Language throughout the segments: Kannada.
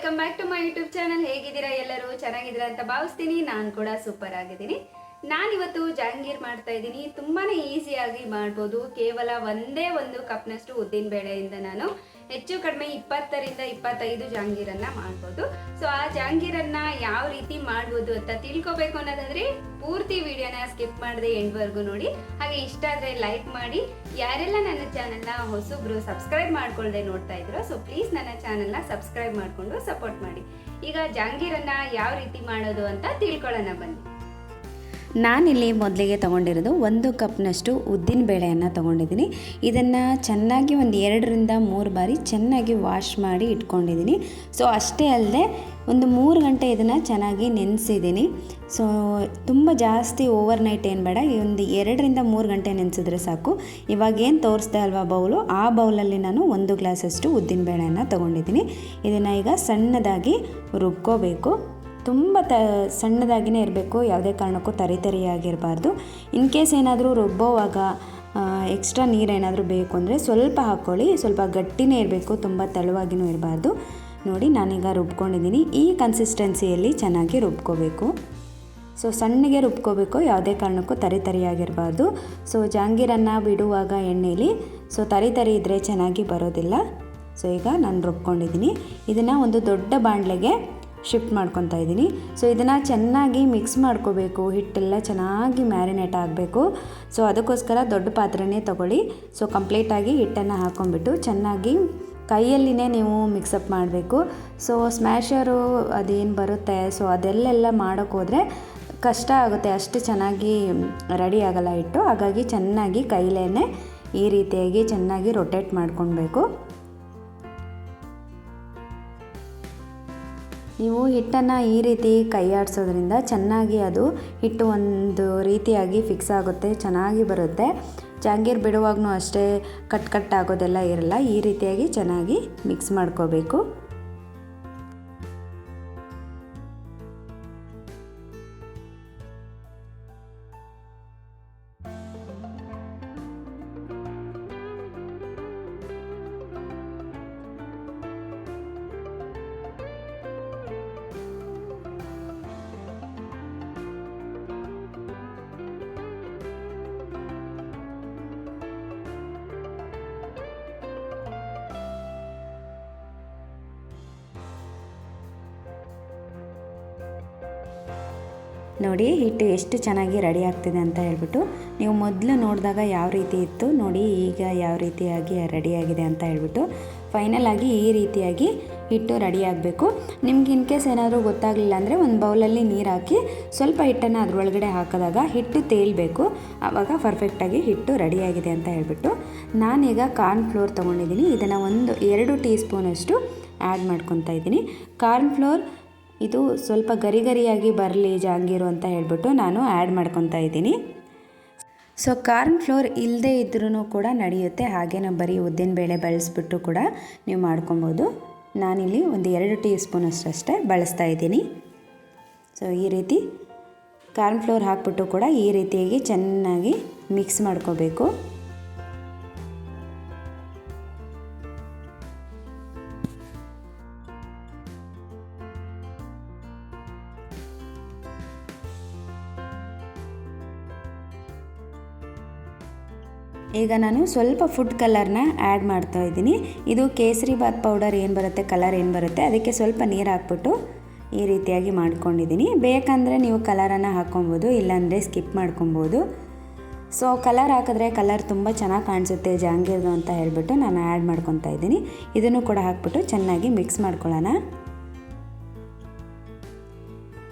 Welcome back to my YouTube channel ಹೇಗಿದ್ದೀರಾ ಎಲ್ಲರೂ? ಚೆನ್ನಾಗಿದ್ದೀರಾ ಅಂತ ಭಾವಿಸ್ತೀನಿ. ನಾನು ಕೂಡ ಸೂಪರ್ ಆಗಿದ್ದೀನಿ. ನಾನಿವತ್ತು ಜಹಾಂಗೀರ್ ಮಾಡ್ತಾ ಇದ್ದೀನಿ. ತುಂಬಾನೇ ಈಸಿಯಾಗಿ ಮಾಡ್ಬೋದು. ಕೇವಲ ಒಂದೇ ಒಂದು ಕಪ್ನಷ್ಟು ಉದ್ದಿನ ಬೇಳೆಯಿಂದ ನಾನು ಹೆಚ್ಚು ಕಡಿಮೆ ಇಪ್ಪತ್ತರಿಂದ ಇಪ್ಪತ್ತೈದು ಜಾಂಗೀರನ್ನ ಮಾಡ್ಬೋದು. ಸೊ ಆ ಜಾಂಗೀರನ್ನ ಯಾವ ರೀತಿ ಮಾಡ್ಬೋದು ಅಂತ ತಿಳ್ಕೊಬೇಕು ಅನ್ನೋದಾದ್ರೆ ಪೂರ್ತಿ ವಿಡಿಯೋನ ಸ್ಕಿಪ್ ಮಾಡದೆ ಎಂಡ್ವರೆಗೂ ನೋಡಿ. ಹಾಗೆ ಇಷ್ಟ ಆದ್ರೆ ಲೈಕ್ ಮಾಡಿ. ಯಾರೆಲ್ಲ ನನ್ನ ಚಾನೆಲ್ನ ಹೊಸಬ್ರು ಸಬ್ಸ್ಕ್ರೈಬ್ ಮಾಡ್ಕೊಳ್ಳದೆ ನೋಡ್ತಾ ಇದ್ರು ಸೊ ಪ್ಲೀಸ್ ನನ್ನ ಚಾನೆಲ್ನ ಸಬ್ಸ್ಕ್ರೈಬ್ ಮಾಡಿಕೊಂಡು ಸಪೋರ್ಟ್ ಮಾಡಿ. ಈಗ ಜಾಂಗೀರನ್ನ ಯಾವ ರೀತಿ ಮಾಡೋದು ಅಂತ ತಿಳ್ಕೊಳ್ಳೋಣ ಬನ್ನಿ. ನಾನಿಲ್ಲಿ ಮೊದಲಿಗೆ ತೊಗೊಂಡಿರೋದು ಒಂದು ಕಪ್ನಷ್ಟು ಉದ್ದಿನ ಬೇಳೆಯನ್ನು ತೊಗೊಂಡಿದ್ದೀನಿ. ಇದನ್ನು ಚೆನ್ನಾಗಿ ಒಂದು ಎರಡರಿಂದ ಮೂರು ಬಾರಿ ಚೆನ್ನಾಗಿ ವಾಶ್ ಮಾಡಿ ಇಟ್ಕೊಂಡಿದ್ದೀನಿ. ಸೊ ಅಷ್ಟೇ ಅಲ್ಲದೆ ಒಂದು ಮೂರು ಗಂಟೆ ಇದನ್ನು ಚೆನ್ನಾಗಿ ನೆನೆಸಿದ್ದೀನಿ. ಸೊ ತುಂಬ ಜಾಸ್ತಿ ಓವರ್ ನೈಟ್ ಏನು ಬೇಡ, ಈ ಒಂದು ಎರಡರಿಂದ ಮೂರು ಗಂಟೆ ನೆನೆಸಿದ್ರೆ ಸಾಕು. ಇವಾಗ ಏನು ತೋರಿಸ್ದೆ ಅಲ್ವಾ ಬೌಲು, ಆ ಬೌಲಲ್ಲಿ ನಾನು ಒಂದು ಗ್ಲಾಸಷ್ಟು ಉದ್ದಿನ ಬೇಳೆಯನ್ನು ತೊಗೊಂಡಿದ್ದೀನಿ. ಇದನ್ನು ಈಗ ಸಣ್ಣದಾಗಿ ರುಬ್ಕೋಬೇಕು. ತುಂಬ ತ ಸಣ್ಣದಾಗಿಯೇ ಇರಬೇಕು, ಯಾವುದೇ ಕಾರಣಕ್ಕೂ ತರಿ ತರಿಯಾಗಿರಬಾರ್ದು. ಇನ್ ಕೇಸ್ ಏನಾದರೂ ರುಬ್ಬೋವಾಗ ಎಕ್ಸ್ಟ್ರಾ ನೀರೇನಾದರೂ ಬೇಕು ಅಂದರೆ ಸ್ವಲ್ಪ ಹಾಕ್ಕೊಳ್ಳಿ, ಸ್ವಲ್ಪ ಗಟ್ಟಿನೇ ಇರಬೇಕು, ತುಂಬ ತೆಳುವಾಗಿನೂ ಇರಬಾರ್ದು. ನೋಡಿ, ನಾನೀಗ ರುಬ್ಕೊಂಡಿದ್ದೀನಿ. ಈ ಕನ್ಸಿಸ್ಟೆನ್ಸಿಯಲ್ಲಿ ಚೆನ್ನಾಗಿ ರುಬ್ಕೋಬೇಕು. ಸೊ, ಸಣ್ಣಗೆ ರುಬ್ಕೋಬೇಕು, ಯಾವುದೇ ಕಾರಣಕ್ಕೂ ತರಿ ತರಿಯಾಗಿರಬಾರ್ದು. ಸೊ, ಜಾಂಗೀರನ್ನು ಬಿಡುವಾಗ ಎಣ್ಣೆಯಲ್ಲಿ ಸೊ ತರಿತರಿ ತರಿ ಇದ್ದರೆ ಚೆನ್ನಾಗಿ ಬರೋದಿಲ್ಲ. ಸೊ, ಈಗ ನಾನು ರುಬ್ಕೊಂಡಿದ್ದೀನಿ. ಇದನ್ನು ಒಂದು ದೊಡ್ಡ ಬಾಣಲೆಗೆ ಶಿಫ್ಟ್ ಮಾಡ್ಕೊತಾ ಇದ್ದೀನಿ. ಸೊ ಇದನ್ನು ಚೆನ್ನಾಗಿ ಮಿಕ್ಸ್ ಮಾಡ್ಕೋಬೇಕು. ಹಿಟ್ಟೆಲ್ಲ ಚೆನ್ನಾಗಿ ಮ್ಯಾರಿನೇಟ್ ಆಗಬೇಕು. ಸೊ ಅದಕ್ಕೋಸ್ಕರ ದೊಡ್ಡ ಪಾತ್ರೆನೇ ತೊಗೊಳ್ಳಿ. ಸೊ ಕಂಪ್ಲೀಟಾಗಿ ಹಿಟ್ಟನ್ನು ಹಾಕ್ಕೊಂಬಿಟ್ಟು ಚೆನ್ನಾಗಿ ಕೈಯಲ್ಲಿನೇ ನೀವು ಮಿಕ್ಸಪ್ ಮಾಡಬೇಕು. ಸೊ ಸ್ಮ್ಯಾಷರು ಅದೇನು ಬರುತ್ತೆ? ಸೊ ಅದೆಲ್ಲೆಲ್ಲ ಮಾಡೋಕ್ಕೋದ್ರೆ ಕಷ್ಟ ಆಗುತ್ತೆ. ಅಷ್ಟು ಚೆನ್ನಾಗಿ ರೆಡಿ ಆಗಲ್ಲ ಹಿಟ್ಟು. ಹಾಗಾಗಿ ಚೆನ್ನಾಗಿ ಕೈಲೇ ಈ ರೀತಿಯಾಗಿ ಚೆನ್ನಾಗಿ ರೊಟೇಟ್ ಮಾಡ್ಕೊಳ್ಬೇಕು. ನೀವು ಹಿಟ್ಟನ್ನು ಈ ರೀತಿ ಕೈ ಆಡಿಸೋದ್ರಿಂದ ಚೆನ್ನಾಗಿ ಅದು ಹಿಟ್ಟು ಒಂದು ರೀತಿಯಾಗಿ ಫಿಕ್ಸ್ ಆಗುತ್ತೆ, ಚೆನ್ನಾಗಿ ಬರುತ್ತೆ. ಜಾಂಗೀರ್ ಬಿಡುವಾಗೂ ಅಷ್ಟೇ ಕಟ್ ಕಟ್ ಆಗೋದೆಲ್ಲ ಇರಲ್ಲ, ಈ ರೀತಿಯಾಗಿ ಚೆನ್ನಾಗಿ ಮಿಕ್ಸ್ ಮಾಡ್ಕೋಬೇಕು. ನೋಡಿ, ಹಿಟ್ಟು ಎಷ್ಟು ಚೆನ್ನಾಗಿ ರೆಡಿ ಆಗ್ತಿದೆ ಅಂತ ಹೇಳ್ಬಿಟ್ಟು, ನೀವು ಮೊದಲು ನೋಡಿದಾಗ ಯಾವ ರೀತಿ ಇತ್ತು, ನೋಡಿ ಈಗ ಯಾವ ರೀತಿಯಾಗಿ ರೆಡಿಯಾಗಿದೆ ಅಂತ ಹೇಳ್ಬಿಟ್ಟು ಫೈನಲ್ ಆಗಿ ಈ ರೀತಿಯಾಗಿ ಹಿಟ್ಟು ರೆಡಿ ಆಗಬೇಕು. ನಿಮ್ಗೆ ಇನ್ ಕೇಸ್ ಏನಾದರೂ ಗೊತ್ತಾಗಲಿಲ್ಲ ಅಂದರೆ ಒಂದು ಬೌಲಲ್ಲಿ ನೀರು ಹಾಕಿ, ಸ್ವಲ್ಪ ಹಿಟ್ಟನ್ನು ಅದರೊಳಗಡೆ ಹಾಕಿದಾಗ ಹಿಟ್ಟು ತೇಲ್ಬೇಕು. ಆವಾಗ ಪರ್ಫೆಕ್ಟಾಗಿ ಹಿಟ್ಟು ರೆಡಿಯಾಗಿದೆ ಅಂತ ಹೇಳ್ಬಿಟ್ಟು, ನಾನೀಗ ಕಾರ್ನ್ ಫ್ಲೋರ್ ತೊಗೊಂಡಿದ್ದೀನಿ. ಇದನ್ನು ಒಂದು ಎರಡು ಟೀ ಸ್ಪೂನಷ್ಟು ಆ್ಯಡ್ ಮಾಡ್ಕೊತಾ ಇದ್ದೀನಿ. ಕಾರ್ನ್ ಫ್ಲೋರ್ ಇದು ಸ್ವಲ್ಪ ಗರಿ ಗರಿಯಾಗಿ ಬರಲಿ ಜಾಂಗೀರು ಅಂತ ಹೇಳಿಬಿಟ್ಟು ನಾನು ಆ್ಯಡ್ ಮಾಡ್ಕೊತಾ ಇದ್ದೀನಿ. ಸೊ ಕಾರ್ನ್ ಫ್ಲೋರ್ ಇಲ್ಲದೇ ಇದ್ರೂ ಕೂಡ ನಡೆಯುತ್ತೆ. ಹಾಗೆ ನಾವು ಬರೀ ಉದ್ದಿನಬೇಳೆ ಬಳಸ್ಬಿಟ್ಟು ಕೂಡ ನೀವು ಮಾಡ್ಕೊಬೋದು. ನಾನಿಲ್ಲಿ ಒಂದು ಎರಡು ಟೀ ಸ್ಪೂನ್ ಸ್ಪೂನಷ್ಟಷ್ಟೇ ಬಳಸ್ತಾ ಇದ್ದೀನಿ. ಸೊ ಈ ರೀತಿ ಕಾರ್ನ್ ಫ್ಲೋರ್ ಹಾಕ್ಬಿಟ್ಟು ಕೂಡ ಈ ರೀತಿಯಾಗಿ ಚೆನ್ನಾಗಿ ಮಿಕ್ಸ್ ಮಾಡ್ಕೋಬೇಕು. ಈಗ ನಾನು ಸ್ವಲ್ಪ ಫುಡ್ ಕಲರ್ನ ಆ್ಯಡ್ ಮಾಡ್ತಾ ಇದ್ದೀನಿ. ಇದು ಕೇಸರಿ ಬಾತ್ ಪೌಡರ್ ಏನು ಬರುತ್ತೆ ಕಲರ್ ಏನು ಬರುತ್ತೆ, ಅದಕ್ಕೆ ಸ್ವಲ್ಪ ನೀರು ಹಾಕ್ಬಿಟ್ಟು ಈ ರೀತಿಯಾಗಿ ಮಾಡ್ಕೊಂಡಿದ್ದೀನಿ. ಬೇಕಂದರೆ ನೀವು ಕಲರನ್ನು ಹಾಕ್ಕೊಬೋದು, ಇಲ್ಲಾಂದರೆ ಸ್ಕಿಪ್ ಮಾಡ್ಕೊಬೋದು. ಸೊ ಕಲರ್ ಹಾಕಿದ್ರೆ ಕಲರ್ ತುಂಬ ಚೆನ್ನಾಗಿ ಕಾಣಿಸುತ್ತೆ, ಜಾಂಗೀರ್ದು ಅಂತ ಹೇಳಿಬಿಟ್ಟು ನಾನು ಆ್ಯಡ್ ಮಾಡ್ಕೊತಾ ಇದ್ದೀನಿ. ಇದನ್ನು ಕೂಡ ಹಾಕ್ಬಿಟ್ಟು ಚೆನ್ನಾಗಿ ಮಿಕ್ಸ್ ಮಾಡ್ಕೊಳ್ಳೋಣ.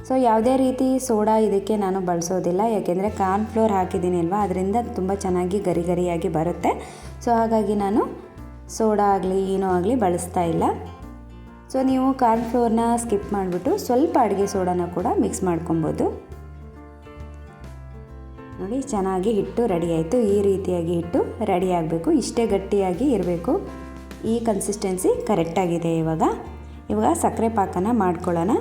ಸೊ ಯಾವುದೇ ರೀತಿ ಸೋಡಾ ಇದಕ್ಕೆ ನಾನು ಬಳಸೋದಿಲ್ಲ. ಯಾಕೆಂದರೆ ಕಾರ್ನ್ ಫ್ಲೋರ್ ಹಾಕಿದ್ದೀನಿ ಅಲ್ವಾ ಅದರಿಂದ ತುಂಬ ಚೆನ್ನಾಗಿ ಗರಿ ಗರಿಯಾಗಿ ಬರುತ್ತೆ. ಸೊ ಹಾಗಾಗಿ ನಾನು ಸೋಡಾ ಆಗಲಿ ಏನೋ ಆಗಲಿ ಬಳಸ್ತಾ ಇಲ್ಲ. ಸೊ ನೀವು ಕಾರ್ನ್ ಫ್ಲೋರ್ನ ಸ್ಕಿಪ್ ಮಾಡಿಬಿಟ್ಟು ಸ್ವಲ್ಪ ಅಡುಗೆ ಸೋಡಾನ ಕೂಡ ಮಿಕ್ಸ್ ಮಾಡ್ಕೊಬೋದು. ನೋಡಿ, ಚೆನ್ನಾಗಿ ಹಿಟ್ಟು ರೆಡಿ ಆಯಿತು. ಈ ರೀತಿಯಾಗಿ ಹಿಟ್ಟು ರೆಡಿ ಆಗಬೇಕು. ಇಷ್ಟೇ ಗಟ್ಟಿಯಾಗಿ ಇರಬೇಕು. ಈ ಕನ್ಸಿಸ್ಟೆನ್ಸಿ ಕರೆಕ್ಟಾಗಿದೆ ಇವಾಗ. ಇವಾಗ ಸಕ್ಕರೆ ಪಾಕನ ಮಾಡ್ಕೊಳ್ಳೋಣ.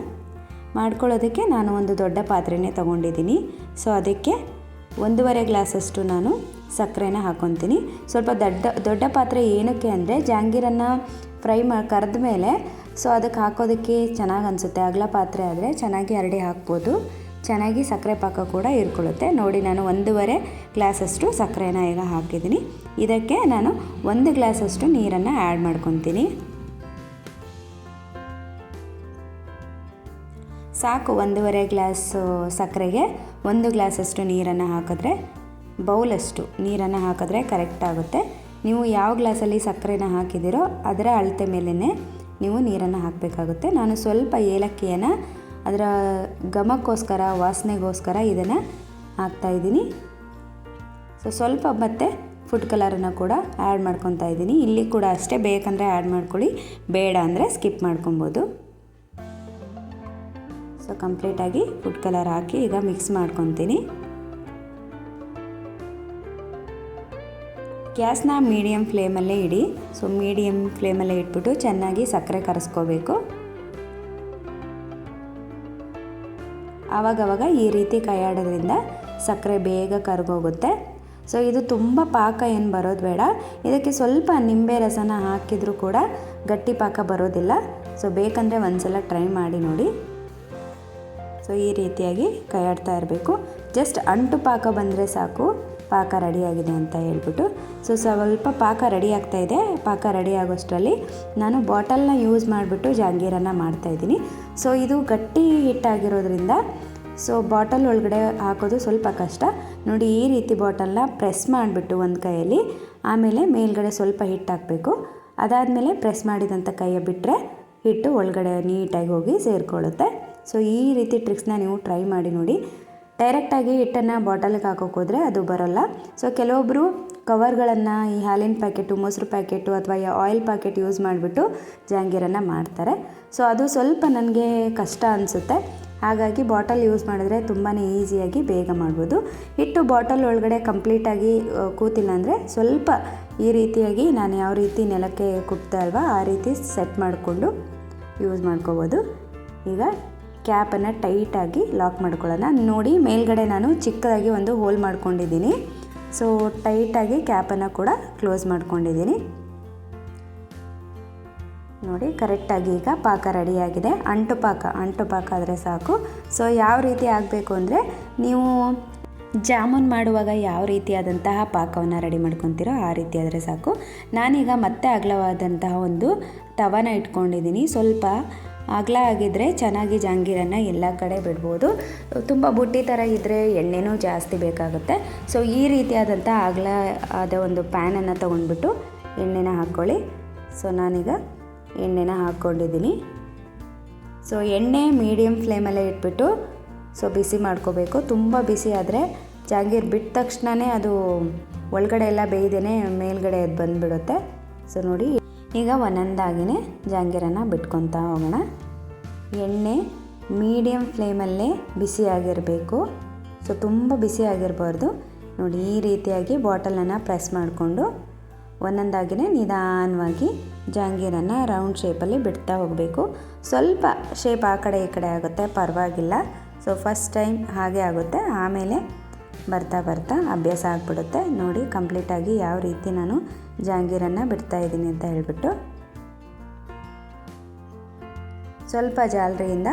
ಮಾಡ್ಕೊಳ್ಳೋದಕ್ಕೆ ನಾನು ಒಂದು ದೊಡ್ಡ ಪಾತ್ರೆನೇ ತೊಗೊಂಡಿದ್ದೀನಿ. ಸೊ ಅದಕ್ಕೆ ಒಂದೂವರೆ ಗ್ಲಾಸಷ್ಟು ನಾನು ಸಕ್ಕರೆನ ಹಾಕ್ಕೊತೀನಿ ಸ್ವಲ್ಪ ದೊಡ್ಡ ದೊಡ್ಡ ಪಾತ್ರೆ ಏನಕ್ಕೆ ಅಂದರೆ ಜಾಂಗೀರನ್ನು ಫ್ರೈ ಮಾ, ಕರೆದ ಮೇಲೆ ಸೊ, ಅದಕ್ಕೆ ಹಾಕೋದಕ್ಕೆ ಚೆನ್ನಾಗಿ ಅನಿಸುತ್ತೆ. ಅಗಲ ಪಾತ್ರೆ ಆದರೆ ಚೆನ್ನಾಗಿ ಹರಡಿ ಹಾಕ್ಬೋದು. ಚೆನ್ನಾಗಿ ಸಕ್ಕರೆ ಪಾಕ ಕೂಡ ಇರ್ಕೊಳ್ಳುತ್ತೆ. ನೋಡಿ, ನಾನು ಒಂದೂವರೆ ಗ್ಲಾಸಷ್ಟು ಸಕ್ಕರೆನ ಈಗ ಹಾಕಿದ್ದೀನಿ. ಇದಕ್ಕೆ ನಾನು ಒಂದು ಗ್ಲಾಸಷ್ಟು ನೀರನ್ನು ಆ್ಯಡ್ ಮಾಡ್ಕೊತೀನಿ. ಸಾಕು ಒಂದೂವರೆ ಗ್ಲಾಸು ಸಕ್ಕರೆಗೆ ಒಂದು ಗ್ಲಾಸಷ್ಟು ನೀರನ್ನು ಹಾಕಿದ್ರೆ, ಬೌಲಷ್ಟು ನೀರನ್ನು ಹಾಕಿದ್ರೆ ಕರೆಕ್ಟ್ ಆಗುತ್ತೆ. ನೀವು ಯಾವ ಗ್ಲಾಸಲ್ಲಿ ಸಕ್ಕರೆನ ಹಾಕಿದ್ದೀರೋ ಅದರ ಅಳತೆ ಮೇಲೇ ನೀವು ನೀರನ್ನು ಹಾಕಬೇಕಾಗುತ್ತೆ. ನಾನು ಸ್ವಲ್ಪ ಏಲಕ್ಕಿಯನ್ನು ಅದರ ಘಮಕ್ಕೋಸ್ಕರ, ವಾಸನೆಗೋಸ್ಕರ ಇದನ್ನು ಹಾಕ್ತಾಯಿದ್ದೀನಿ ಸೊ ಸ್ವಲ್ಪ ಮತ್ತೆ ಫುಡ್ ಕಲರನ್ನು ಕೂಡ ಆ್ಯಡ್ ಮಾಡ್ಕೊತಾ ಇದ್ದೀನಿ. ಇಲ್ಲಿ ಕೂಡ ಅಷ್ಟೇ ಬೇಕಂದರೆ ಆ್ಯಡ್ ಮಾಡ್ಕೊಳ್ಳಿ, ಬೇಡ ಅಂದರೆ ಸ್ಕಿಪ್ ಮಾಡ್ಕೊಬೋದು. ಕಂಪ್ಲೀಟಾಗಿ ಫುಡ್ ಕಲರ್ ಹಾಕಿ ಈಗ ಮಿಕ್ಸ್ ಮಾಡ್ಕೊತೀನಿ. ಗ್ಯಾಸ್ನ ಮೀಡಿಯಮ್ ಫ್ಲೇಮಲ್ಲೇ ಇಡಿ. ಸೊ ಮೀಡಿಯಮ್ ಫ್ಲೇಮಲ್ಲೇ ಇಟ್ಬಿಟ್ಟು ಚೆನ್ನಾಗಿ ಸಕ್ಕರೆ ಕರೆಸ್ಕೋಬೇಕು. ಆವಾಗವಾಗ ಈ ರೀತಿ ಕೈಯಾಡೋದ್ರಿಂದ ಸಕ್ಕರೆ ಬೇಗ ಕರಗೋಗುತ್ತೆ. ಸೊ, ಇದು ತುಂಬ ಪಾಕ ಏನು ಬರೋದು ಬೇಡ. ಇದಕ್ಕೆ ಸ್ವಲ್ಪ ನಿಂಬೆ ರಸನ ಹಾಕಿದರೂ ಕೂಡ ಗಟ್ಟಿ ಪಾಕ ಬರೋದಿಲ್ಲ. ಸೊ, ಬೇಕಂದರೆ ಒಂದು ಸಲ ಟ್ರೈ ಮಾಡಿ ನೋಡಿ. ಸೊ ಈ ರೀತಿಯಾಗಿ ಕೈಯಾಡ್ತಾ ಇರಬೇಕು. ಜಸ್ಟ್ ಅಂಟು ಪಾಕ ಬಂದರೆ ಸಾಕು. ಪಾಕ ರೆಡಿಯಾಗಿದೆ ಅಂತ ಹೇಳ್ಬಿಟ್ಟು. ಸೊ ಸ್ವಲ್ಪ ಪಾಕ ರೆಡಿ ಆಗ್ತಾ ಇದೆ. ಪಾಕ ರೆಡಿ ಆಗೋಷ್ಟರಲ್ಲಿ ನಾನು ಬಾಟಲ್ನ ಯೂಸ್ ಮಾಡಿಬಿಟ್ಟು ಜಾಂಗೀರನ್ನು ಮಾಡ್ತಾಯಿದ್ದೀನಿ ಸೊ ಇದು ಗಟ್ಟಿ ಹಿಟ್ಟಾಗಿರೋದ್ರಿಂದ ಸೊ ಬಾಟಲ್ ಒಳಗಡೆ ಹಾಕೋದು ಸ್ವಲ್ಪ ಕಷ್ಟ. ನೋಡಿ ಈ ರೀತಿ ಬಾಟಲ್ನ ಪ್ರೆಸ್ ಮಾಡಿಬಿಟ್ಟು ಒಂದು ಕೈಯಲ್ಲಿ. ಆಮೇಲೆ ಮೇಲ್ಗಡೆ ಸ್ವಲ್ಪ ಹಿಟ್ಟು ಹಾಕಬೇಕು. ಅದಾದಮೇಲೆ ಪ್ರೆಸ್ ಮಾಡಿದಂಥ ಕೈಯ ಬಿಟ್ಟರೆ ಹಿಟ್ಟು ಒಳಗಡೆ ನೀಟಾಗಿ ಹೋಗಿ ಸೇರಿಕೊಳ್ಳುತ್ತೆ. ಸೊ ಈ ರೀತಿ ಟ್ರಿಕ್ಸ್ನ ನೀವು ಟ್ರೈ ಮಾಡಿ ನೋಡಿ. ಡೈರೆಕ್ಟಾಗಿ ಹಿಟ್ಟನ್ನು ಬಾಟಲ್ಗೆ ಹಾಕೋಕ್ಕೋದ್ರೆ ಅದು ಬರೋಲ್ಲ. ಸೊ ಕೆಲವೊಬ್ಬರು ಕವರ್ಗಳನ್ನು ಈ ಹಾಲಿನ ಪ್ಯಾಕೆಟು ಮೊಸರು ಪ್ಯಾಕೆಟು ಅಥವಾ ಆಯಿಲ್ ಪ್ಯಾಕೆಟ್ ಯೂಸ್ ಮಾಡಿಬಿಟ್ಟು ಜಾಂಗೀರನ್ನು ಮಾಡ್ತಾರೆ. ಸೊ ಅದು ಸ್ವಲ್ಪ ನನಗೆ ಕಷ್ಟ ಅನಿಸುತ್ತೆ. ಹಾಗಾಗಿ ಬಾಟಲ್ ಯೂಸ್ ಮಾಡಿದ್ರೆ ತುಂಬಾ ಈಸಿಯಾಗಿ ಬೇಗ ಮಾಡ್ಬೋದು. ಹಿಟ್ಟು ಬಾಟಲ್ ಒಳಗಡೆ ಕಂಪ್ಲೀಟಾಗಿ ಕೂತಿಲ್ಲ ಅಂದರೆ ಸ್ವಲ್ಪ ಈ ರೀತಿಯಾಗಿ ನಾನು ಯಾವ ರೀತಿ ನೆಲಕ್ಕೆ ಕುಟ್ತಾ ಅಲ್ವಾ ಆ ರೀತಿ ಸೆಟ್ ಮಾಡಿಕೊಂಡು ಯೂಸ್ ಮಾಡ್ಕೋಬೋದು. ಈಗ ಕ್ಯಾಪನ್ನು ಟೈಟಾಗಿ ಲಾಕ್ ಮಾಡ್ಕೊಳ್ಳೋಣ. ನೋಡಿ, ಮೇಲ್ಗಡೆ ನಾನು ಚಿಕ್ಕದಾಗಿ ಒಂದು ಹೋಲ್ ಮಾಡ್ಕೊಂಡಿದ್ದೀನಿ. ಸೊ ಟೈಟಾಗಿ ಕ್ಯಾಪನ್ನು ಕೂಡ ಕ್ಲೋಸ್ ಮಾಡ್ಕೊಂಡಿದ್ದೀನಿ. ನೋಡಿ, ಕರೆಕ್ಟಾಗಿ ಈಗ ಪಾಕ ರೆಡಿಯಾಗಿದೆ. ಅಂಟು ಪಾಕ ಅಂಟು ಪಾಕ ಆದರೆ ಸಾಕು. ಸೊ ಯಾವ ರೀತಿ ಆಗಬೇಕು ಅಂದರೆ, ನೀವು ಜಾಮೂನ್ ಮಾಡುವಾಗ ಯಾವ ರೀತಿಯಾದಂತಹ ಪಾಕವನ್ನು ರೆಡಿ ಮಾಡ್ಕೊತೀರೋ ಆ ರೀತಿ ಆದರೆ ಸಾಕು. ನಾನೀಗ ಮತ್ತೆ ಅಗಲವಾದಂತಹ ಒಂದು ತವನ ಇಟ್ಕೊಂಡಿದ್ದೀನಿ. ಸ್ವಲ್ಪ ಅಗಲ ಆಗಿದ್ದರೆ ಚೆನ್ನಾಗಿ ಜಾಂಗೀರನ್ನು ಎಲ್ಲ ಕಡೆ ಬಿಡ್ಬೋದು. ತುಂಬ ಬುಟ್ಟಿ ಥರ ಇದ್ದರೆ ಎಣ್ಣೆನೂ ಜಾಸ್ತಿ ಬೇಕಾಗುತ್ತೆ. ಸೊ ಈ ರೀತಿಯಾದಂಥ ಅಗಲ ಆದ ಒಂದು ಪ್ಯಾನನ್ನು ತೊಗೊಂಡ್ಬಿಟ್ಟು ಎಣ್ಣೆನ ಹಾಕ್ಕೊಳ್ಳಿ. ಸೊ ನಾನೀಗ ಎಣ್ಣೆನ ಹಾಕ್ಕೊಂಡಿದ್ದೀನಿ. ಸೊ ಎಣ್ಣೆ ಮೀಡಿಯಮ್ ಫ್ಲೇಮಲ್ಲೇ ಇಟ್ಬಿಟ್ಟು ಸೊ ಬಿಸಿ ಮಾಡ್ಕೋಬೇಕು. ತುಂಬ ಬಿಸಿ ಆದರೆ ಜಾಂಗೀರ್ ಬಿಟ್ಟ ತಕ್ಷಣವೇ ಅದು ಒಳಗಡೆ ಎಲ್ಲ ಬೇಯ್ದೇ ಮೇಲ್ಗಡೆ ಅದು ಬಂದುಬಿಡುತ್ತೆ. ಸೊ ನೋಡಿ ಈಗ ಒಂದೊಂದಾಗಿನೇ ಜಾಂಗೀರನ್ನು ಬಿಟ್ಕೊತಾ ಹೋಗೋಣ. ಎಣ್ಣೆ ಮೀಡಿಯಮ್ ಫ್ಲೇಮಲ್ಲೇ ಬಿಸಿಯಾಗಿರಬೇಕು. ಸೊ, ತುಂಬ ಬಿಸಿಯಾಗಿರಬಾರ್ದು. ನೋಡಿ, ಈ ರೀತಿಯಾಗಿ ಬಾಟಲನ್ನು ಪ್ರೆಸ್ ಮಾಡಿಕೊಂಡು ಒಂದೊಂದಾಗಿನೇ ನಿಧಾನವಾಗಿ ಜಾಂಗೀರನ್ನು ರೌಂಡ್ ಶೇಪಲ್ಲಿ ಬಿಡ್ತಾ ಹೋಗಬೇಕು. ಸ್ವಲ್ಪ ಶೇಪ್ ಆ ಕಡೆ ಈ ಕಡೆ ಆಗುತ್ತೆ, ಪರವಾಗಿಲ್ಲ. ಸೊ, ಫಸ್ಟ್ ಟೈಮ್ ಹಾಗೆ ಆಗುತ್ತೆ. ಆಮೇಲೆ ಬರ್ತಾ ಬರ್ತಾ ಅಭ್ಯಾಸ ಆಗಿಬಿಡುತ್ತೆ. ನೋಡಿ ಕಂಪ್ಲೀಟಾಗಿ ಯಾವ ರೀತಿ ನಾನು ಜಾಂಗೀರನ್ನು ಬಿಡ್ತಾ ಇದ್ದೀನಿ ಅಂತ ಹೇಳಿಬಿಟ್ಟು. ಸ್ವಲ್ಪ ಜಾಲರಿಯಿಂದ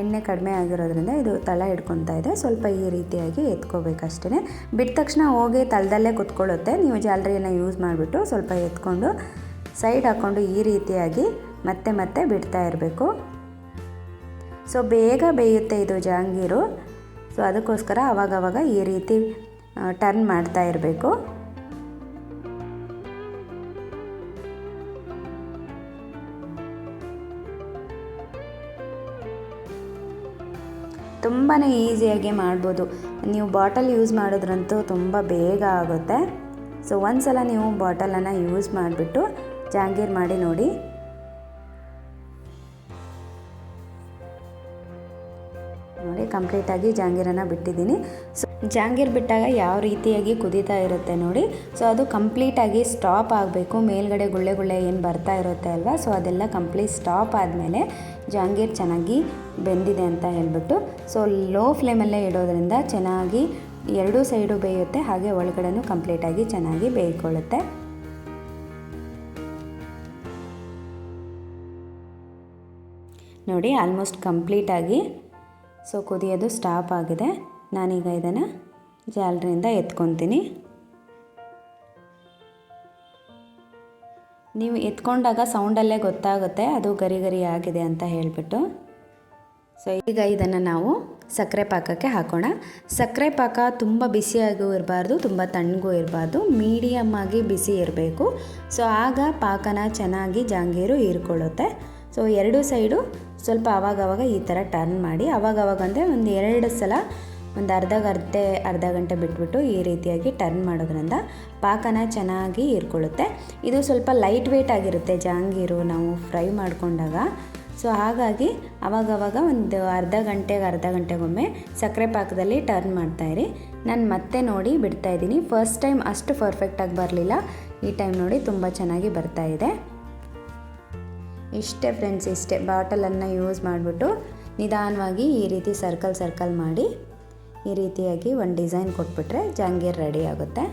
ಎಣ್ಣೆ ಕಡಿಮೆ ಆಗಿರೋದ್ರಿಂದ ಇದು ತಳ ಹಿಡ್ಕೊತಾ ಇದೆ. ಸ್ವಲ್ಪ ಈ ರೀತಿಯಾಗಿ ಎತ್ಕೋಬೇಕಷ್ಟೇ ಬಿಟ್ಟ ತಕ್ಷಣ ಹೋಗಿ ತಳದಲ್ಲೇ ಕುತ್ಕೊಳ್ಳುತ್ತೆ. ನೀವು ಜಾಲರಿಯನ್ನು ಯೂಸ್ ಮಾಡಿಬಿಟ್ಟು ಸ್ವಲ್ಪ ಎತ್ಕೊಂಡು ಸೈಡ್ ಹಾಕ್ಕೊಂಡು ಈ ರೀತಿಯಾಗಿ ಮತ್ತೆ ಮತ್ತೆ ಬಿಡ್ತಾ ಇರಬೇಕು. ಸೊ ಬೇಗ ಬೇಯುತ್ತೆ ಇದು ಜಾಂಗೀರು ಸೊ ಅದಕ್ಕೋಸ್ಕರ ಅವಾಗವಾಗ ಈ ರೀತಿ ಟರ್ನ್ ಮಾಡ್ತಾ ಇರಬೇಕು. ತುಂಬಾ ಈಸಿಯಾಗಿ ಮಾಡ್ಬೋದು. ನೀವು ಬಾಟಲ್ ಯೂಸ್ ಮಾಡೋದ್ರಂತೂ ತುಂಬ ಬೇಗ ಆಗುತ್ತೆ. ಸೊ ಒಂದು ಸಲ ನೀವು ಬಾಟಲನ್ನು ಯೂಸ್ ಮಾಡಿಬಿಟ್ಟು ಜಾಂಗೀರ್ ಮಾಡಿ ನೋಡಿ. ನೋಡಿ ಕಂಪ್ಲೀಟಾಗಿ ಜಾಂಗೀರನ್ನು ಬಿಟ್ಟಿದ್ದೀನಿ. ಸೊ ಜಾಂಗೀರ್ ಬಿಟ್ಟಾಗ ಯಾವ ರೀತಿಯಾಗಿ ಕುದೀತಾ ಇರುತ್ತೆ ನೋಡಿ. ಸೊ ಅದು ಕಂಪ್ಲೀಟಾಗಿ ಸ್ಟಾಪ್ ಆಗಬೇಕು. ಮೇಲ್ಗಡೆ ಗುಳ್ಳೆ ಗುಳ್ಳೆ ಏನು ಬರ್ತಾ ಇರುತ್ತೆ ಅಲ್ವಾ? ಸೊ ಅದೆಲ್ಲ ಕಂಪ್ಲೀಟ್ ಸ್ಟಾಪ್ ಆದಮೇಲೆ ಜಾಂಗೀರ್ ಚೆನ್ನಾಗಿ ಬೆಂದಿದೆ ಅಂತ ಹೇಳ್ಬಿಟ್ಟು. ಸೊ ಲೋ ಫ್ಲೇಮಲ್ಲೇ ಇಡೋದ್ರಿಂದ ಚೆನ್ನಾಗಿ ಎರಡೂ ಸೈಡು ಬೇಯುತ್ತೆ. ಹಾಗೆ ಒಳಗಡೆನೂ ಕಂಪ್ಲೀಟಾಗಿ ಚೆನ್ನಾಗಿ ಬೇಯ್ಕೊಳ್ಳುತ್ತೆ. ನೋಡಿ ಆಲ್ಮೋಸ್ಟ್ ಕಂಪ್ಲೀಟಾಗಿ ಸೊ ಕುದಿಯೋದು ಸ್ಟಾಪ್ ಆಗಿದೆ. ನಾನೀಗ ಇದನ್ನು ಜಾಲರಿಯಿಂದ ಎತ್ಕೊತೀನಿ. ನೀವು ಎತ್ಕೊಂಡಾಗ ಸೌಂಡಲ್ಲೇ ಗೊತ್ತಾಗುತ್ತೆ, ಅದು ಗರಿ ಗರಿ ಆಗಿದೆ ಅಂತ ಹೇಳಿಬಿಟ್ಟು. ಸೊ ಈಗ ಇದನ್ನು ನಾವು ಸಕ್ಕರೆ ಪಾಕಕ್ಕೆ ಹಾಕೋಣ. ಸಕ್ಕರೆ ಪಾಕ ತುಂಬ ಬಿಸಿಯಾಗೂ ಇರಬಾರ್ದು, ತುಂಬ ತಣ್ಣಗೂ ಇರಬಾರ್ದು ಮೀಡಿಯಮ್ ಆಗಿ ಬಿಸಿ ಇರಬೇಕು. ಸೊ ಆಗ ಪಾಕನ ಚೆನ್ನಾಗಿ ಜಾಂಗೀರು ಹೀರ್ಕೊಳ್ಳುತ್ತೆ. ಸೊ ಎರಡು ಸೈಡು ಸ್ವಲ್ಪ ಆವಾಗವಾಗ ಈ ಥರ ಟರ್ನ್ ಮಾಡಿ ಆವಾಗವಾಗ ಅಂದರೆ ಒಂದು ಎರಡು ಸಲ ಒಂದು ಅರ್ಧ ಗಂಟೆ ಅರ್ಧ ಗಂಟೆ ಬಿಟ್ಬಿಟ್ಟು ಈ ರೀತಿಯಾಗಿ ಟರ್ನ್ ಮಾಡೋದ್ರಿಂದ ಪಾಕನ ಚೆನ್ನಾಗಿ ಇರ್ಕೊಳ್ಳುತ್ತೆ ಇದು ಸ್ವಲ್ಪ ಲೈಟ್ ವೆಯ್ಟ್ ಆಗಿರುತ್ತೆ, ಜಹಾಂಗೀರು ನಾವು ಫ್ರೈ ಮಾಡಿಕೊಂಡಾಗ. ಸೊ ಹಾಗಾಗಿ ಅವಾಗವಾಗ ಒಂದು ಅರ್ಧ ಗಂಟೆಗೆ ಅರ್ಧ ಗಂಟೆಗೊಮ್ಮೆ ಸಕ್ಕರೆ ಪಾಕದಲ್ಲಿ ಟರ್ನ್ ಮಾಡ್ತಾಯಿರಿ ನಾನು ಮತ್ತೆ ನೋಡಿ ಬಿಡ್ತಾ ಇದ್ದೀನಿ. ಫಸ್ಟ್ ಟೈಮ್ ಅಷ್ಟು ಪರ್ಫೆಕ್ಟಾಗಿ ಬರಲಿಲ್ಲ. ಈ ಟೈಮ್ ನೋಡಿ ತುಂಬ ಚೆನ್ನಾಗಿ ಬರ್ತಾ ಇದೆ. ಇಷ್ಟೇ ಫ್ರೆಂಡ್ಸ್ ಇಷ್ಟೇ ಬಾಟಲನ್ನು ಯೂಸ್ ಮಾಡಿಬಿಟ್ಟು ನಿಧಾನವಾಗಿ ಈ ರೀತಿ ಸರ್ಕಲ್ ಸರ್ಕಲ್ ಮಾಡಿ ಈ ರೀತಿಯಾಗಿ ಒಂದು ಡಿಸೈನ್ ಕೊಟ್ಬಿಟ್ರೆ ಜಾಂಗೀರ್ ರೆಡಿ ಆಗುತ್ತೆ.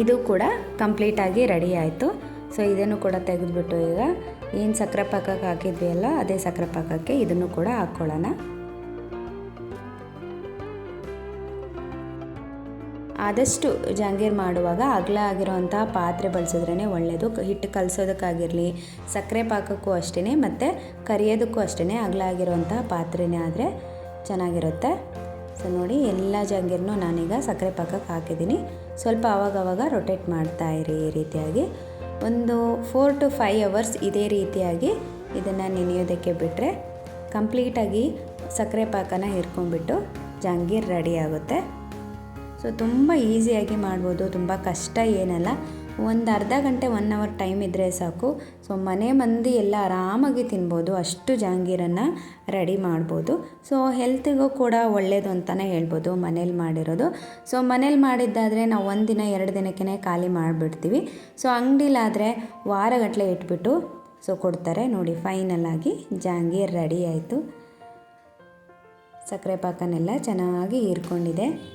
ಇದು ಕೂಡ ಕಂಪ್ಲೀಟಾಗಿ ರೆಡಿ ಆಯಿತು. ಸೊ ಇದನ್ನು ಕೂಡ ತೆಗೆದುಬಿಟ್ಟು ಈಗ ಏನು ಸಕ್ಕರೆ ಪಾಕಕ್ಕೆ ಹಾಕಿದ್ವಿ ಅಲ್ಲ, ಅದೇ ಸಕ್ಕರೆ ಪಾಕಕ್ಕೆ ಇದನ್ನು ಕೂಡ ಹಾಕ್ಕೊಳ್ಳೋಣ ಆದಷ್ಟು ಜಾಂಗೀರ್ ಮಾಡುವಾಗ ಅಗಲ ಆಗಿರೋವಂಥ ಪಾತ್ರೆ ಬಳಸಿದ್ರೇ ಒಳ್ಳೆಯದು ಹಿಟ್ಟು ಕಲಸೋದಕ್ಕಾಗಿರಲಿ ಸಕ್ಕರೆ ಪಾಕಕ್ಕೂ ಅಷ್ಟೇ ಮತ್ತು ಕರಿಯೋದಕ್ಕೂ ಅಷ್ಟೇ ಅಗಲ ಆಗಿರೋವಂಥ ಪಾತ್ರೆನೇ ಆದರೆ ಚೆನ್ನಾಗಿರುತ್ತೆ. ಸೊ ನೋಡಿ, ಎಲ್ಲ ಜಾಂಗೀರ್ನೂ ನಾನೀಗ ಸಕ್ಕರೆ ಪಾಕಕ್ಕೆ ಹಾಕಿದ್ದೀನಿ. ಸ್ವಲ್ಪ ಆವಾಗವಾಗ ರೊಟೇಟ್ ಮಾಡ್ತಾ ಇರಿ ಈ ರೀತಿಯಾಗಿ. ಒಂದು ಫೋರ್ ಟು ಫೈವ್ ಅವರ್ಸ್ ಇದೇ ರೀತಿಯಾಗಿ ಇದನ್ನು ನೆನೆಯೋದಕ್ಕೆ ಬಿಟ್ಟರೆ ಕಂಪ್ಲೀಟಾಗಿ ಸಕ್ಕರೆ ಪಾಕನ ಹಿರ್ಕೊಂಡ್ಬಿಟ್ಟು ಜಾಂಗೀರ್ ರೆಡಿ ಆಗುತ್ತೆ. ಸೊ ತುಂಬ ಈಸಿಯಾಗಿ ಮಾಡ್ಬೋದು, ತುಂಬ ಕಷ್ಟ ಏನಲ್ಲ. ಒಂದು ಅರ್ಧ ಗಂಟೆ ಒನ್ ಅವರ್ ಟೈಮ್ ಇದ್ದರೆ ಸಾಕು. ಸೊ ಮನೆ ಮಂದಿ ಎಲ್ಲ ಆರಾಮಾಗಿ ತಿನ್ಬೋದು. ಅಷ್ಟು ಜಾಂಗೀರನ್ನು ರೆಡಿ ಮಾಡ್ಬೋದು. ಸೊ ಹೆಲ್ತಿಗೂ ಕೂಡ ಒಳ್ಳೆಯದು ಅಂತಲೇ ಹೇಳ್ಬೋದು ಮನೇಲಿ ಮಾಡಿರೋದು. ಸೊ ಮನೇಲಿ ಮಾಡಿದ್ದಾದರೆ ನಾವು ಒಂದು ದಿನ, ಎರಡು ದಿನಕ್ಕೇ ಖಾಲಿ ಮಾಡಿಬಿಡ್ತೀವಿ. ಸೊ ಅಂಗಡಿಲಾದರೆ ವಾರಗಟ್ಟಲೆ ಇಟ್ಬಿಟ್ಟು ಸೊ ಕೊಡ್ತಾರೆ. ನೋಡಿ ಫೈನಲ್ ಆಗಿ ಜಾಂಗೀರ್ ರೆಡಿ ಆಯಿತು. ಸಕ್ಕರೆ ಪಾಕನೆಲ್ಲ ಚೆನ್ನಾಗಿ ಹೀರ್ಕೊಂಡಿದೆ.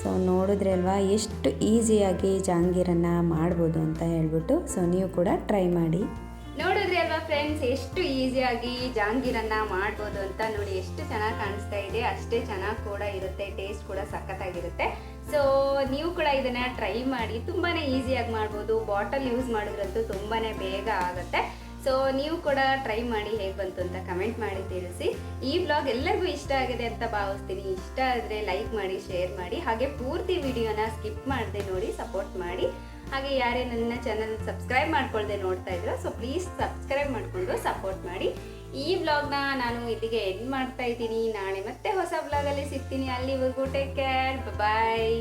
ಸೊ ನೋಡಿದ್ರೆ ಅಲ್ವಾ, ಎಷ್ಟು ಈಸಿಯಾಗಿ ಜಾಂಗೀರನ್ನು ಮಾಡ್ಬೋದು ಅಂತ ಹೇಳ್ಬಿಟ್ಟು ಸೊ ನೀವು ಕೂಡ ಟ್ರೈ ಮಾಡಿ. ನೋಡಿದ್ರೆ ಅಲ್ವಾ ಫ್ರೆಂಡ್ಸ್, ಎಷ್ಟು ಈಸಿಯಾಗಿ ಜಾಂಗೀರನ್ನ ಮಾಡ್ಬೋದು ಅಂತ ನೋಡಿ, ಎಷ್ಟು ಚೆನ್ನಾಗಿ ಕಾಣಿಸ್ತಾ ಇದೆ, ಅಷ್ಟೇ ಚೆನ್ನಾಗಿ ಕೂಡ ಇರುತ್ತೆ, ಟೇಸ್ಟ್ ಕೂಡ ಸಖತ್ತಾಗಿರುತ್ತೆ. ಸೊ ನೀವು ಕೂಡ ಇದನ್ನ ಟ್ರೈ ಮಾಡಿ, ತುಂಬಾನೇ ಈಸಿಯಾಗಿ ಮಾಡ್ಬೋದು, ಬಾಟಲ್ ಯೂಸ್ ಮಾಡಿದ್ರಂತೂ ತುಂಬಾನೇ ಬೇಗ ಆಗುತ್ತೆ. ಸೊ ನೀವು ಕೂಡ ಟ್ರೈ ಮಾಡಿ ಹೇಗೆ ಬಂತು ಅಂತ ಕಮೆಂಟ್ ಮಾಡಿ ತಿಳಿಸಿ. ಈ ಬ್ಲಾಗ್ ಎಲ್ಲರಿಗೂ ಇಷ್ಟ ಆಗಿದೆ ಅಂತ ಭಾವಿಸ್ತೀನಿ. ಇಷ್ಟ ಆದರೆ ಲೈಕ್ ಮಾಡಿ ಶೇರ್ ಮಾಡಿ, ಹಾಗೆ ಪೂರ್ತಿ ವಿಡಿಯೋನ ಸ್ಕಿಪ್ ಮಾಡದೆ ನೋಡಿ ಸಪೋರ್ಟ್ ಮಾಡಿ. ಹಾಗೆ ಯಾರೇ ನನ್ನ ಚಾನಲ್ ಸಬ್ಸ್ಕ್ರೈಬ್ ಮಾಡ್ಕೊಳ್ಳದೆ ನೋಡ್ತಾ ಇದ್ರು ಸೊ ಪ್ಲೀಸ್ ಸಬ್ಸ್ಕ್ರೈಬ್ ಮಾಡಿಕೊಂಡು ಸಪೋರ್ಟ್ ಮಾಡಿ. ಈ ಬ್ಲಾಗ್ನ ನಾನು ಇಲ್ಲಿಗೆ ಎಂಡ್ ಮಾಡ್ತಾ ಇದ್ದೀನಿ. ನಾಳೆ ಮತ್ತೆ ಹೊಸ ಬ್ಲಾಗಲ್ಲಿ ಸಿಗ್ತೀನಿ. ಅಲ್ಲಿವರೆಗೂ ಟೇಕ್ ಕೇರ್ ಬಾಯ್